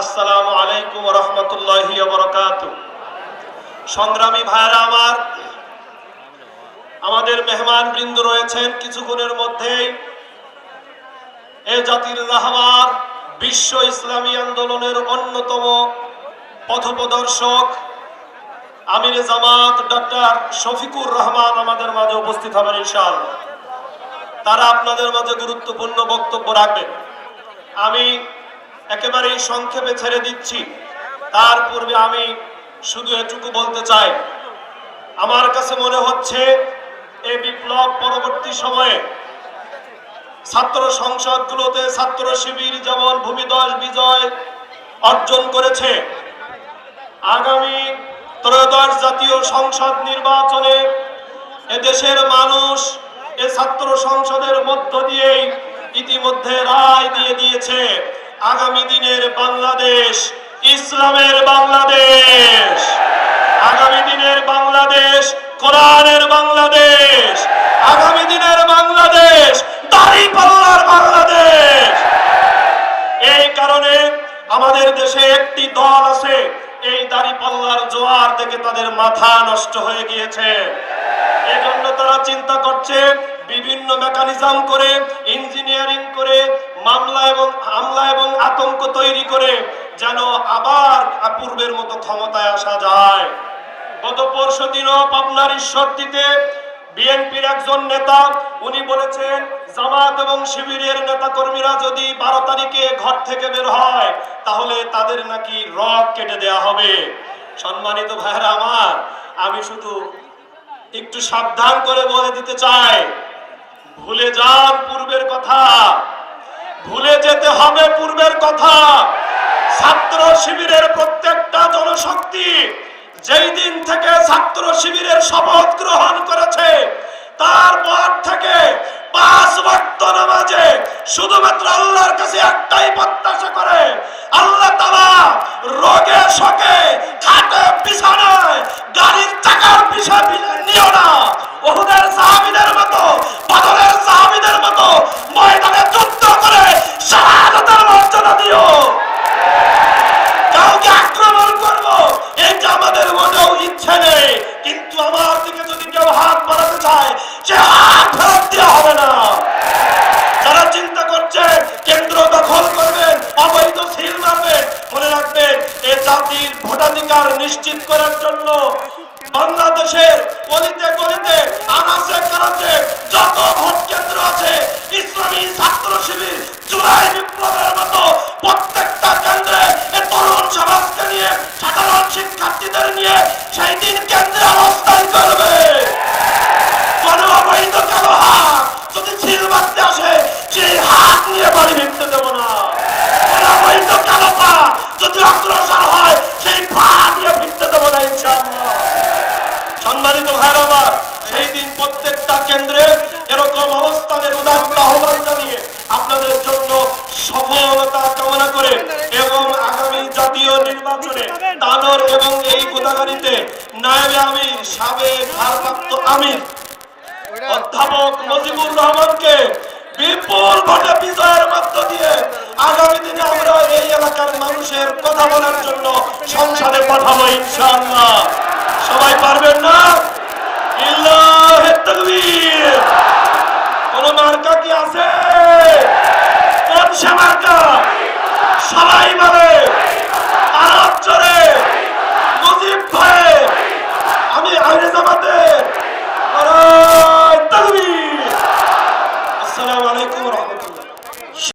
আসসালামু আলাইকুম রহমতুল্লাহি সংগ্রামী ভাইরা আমার, আমাদের মেহমান বৃন্দ রয়েছেন কিছুক্ষণের মধ্যেই। এ জাতির রাহবার বিশ্ব ইসলামী আন্দোলনের অন্যতম পথপ্রদর্শক আমির জামাত ডক্টর শফিকুর রহমান আমাদের মাঝে উপস্থিত হবেন তারা আপনাদের মাঝে গুরুত্বপূর্ণ বক্তব্য রাখবেন। আমি একেবারেই সংক্ষেপে ছেড়ে দিচ্ছি। তার পূর্বে আমি শুধু এটুকু বলতে চাই। আমার কাছে মনে হচ্ছে এই বিপ্লব পরবর্তী সময়ে ছাত্র সংসদগুলোতে ছাত্র শিবির যেমন ভূমিদশ বিজয় অর্জন করেছে, আগামী ত্রয়োদশ জাতীয় সংসদ নির্বাচনে এদেশের মানুষ এ ছাত্র সংসদের মধ্য দিয়েই ইতিমধ্যে রায় দিয়ে দিয়েছে। আগামী দিনের বাংলাদেশ, ইসলামের বাংলাদেশ। আগামী দিনের বাংলাদেশ, কোরআনের বাংলাদেশ। আগামী দিনের বাংলাদেশ দাড়ি পাল্লার বাংলাদেশ। এই কারণে আমাদের দেশে একটি দল আছে, এই দাড়ি পাল্লার জোয়ার দেখে তাদের মাথা নষ্ট হয়ে গিয়েছে। এজন্য তারা চিন্তা করছে, বিভিন্ন মেকানিজম করে তৈরি করে যেন আবার পূর্বের মতো ক্ষমতায় আসা যায়। গত পরশু দিনও পাবনার ঈশ্বরদীতে বিএনপির একজন নেতা, উনি বলেছেন, জামাত এবং শিবিরের নেতা কর্মীরা যদি বারো তারিখে ঘর থেকে বের হয়, তাহলে তাদের নাকি রক কেটে দেয়া হবে। সম্মানিত ভাইরা আমার, আমি শুধু একটু সাবধান করে বলে দিতে চাই, ভুলে যান পূর্বের কথা। ভুলে যেতে হবে ছাত্র শিবিরের শপথ গ্রহণ করেছে। তারপর থেকে পাঁচ ওয়াক্ত নামাজে শুধুমাত্র আল্লাহর কাছে একটাই প্রত্যাশা করে, আল্লাহ তাআলা রোগে শোকে, খাটে বিছানায়, গাড়ির চাকার পিছে নিও না। ওহুদের সাহাবীদের মতো, বদরের সাহাবীদের মতো, ময়দানে ভোটাধিকার নিশ্চিত করার জন্য বাংলাদেশের গলিতে গলিতে, আনাচে কানাচে যত ভোট কেন্দ্র আছে, ইসলামী ছাত্র শিবির জুলাই বিপ্লবের মতো প্রত্যেকটা কেন্দ্রে তরুণ সমাজকে নিয়ে, সাধারণ শিক্ষার্থীদের নিয়ে সেই দিন কেন্দ্রে অবস্থান করবে কোনো অবৈধ কালো হাত যদি ছিল মারতে আসে সেই হাত নিয়ে বাড়ি ভিড়তে দেব না কোনো অবৈধ কালো পা যদি অগ্রসর হয় সেই পা নিয়ে ভিড়তে দেব না ইনশাআল্লাহ সম্মানিত ভাইয়ের আমার সেই দিন প্রত্যেকটা কেন্দ্রে এরকম উদাহরণ আহ্বান জানিয়ে আপনাদের জন্য সফলতা কামনা করে এবং আগামী জাতীয় নির্বাচনে এবং এই সাবেক ভারপ্রাপ্ত অধ্যাপক মুজিবুর রহমানকে বিপুল ভোটে বিজয়ের দিয়ে আগামী দিনে আমরা এই এলাকার মানুষের কথা বলার জন্য সংসদে পাঠাবো ইনশাআল্লাহ। সবাই বলে আরব জোরে মুজিব ভাই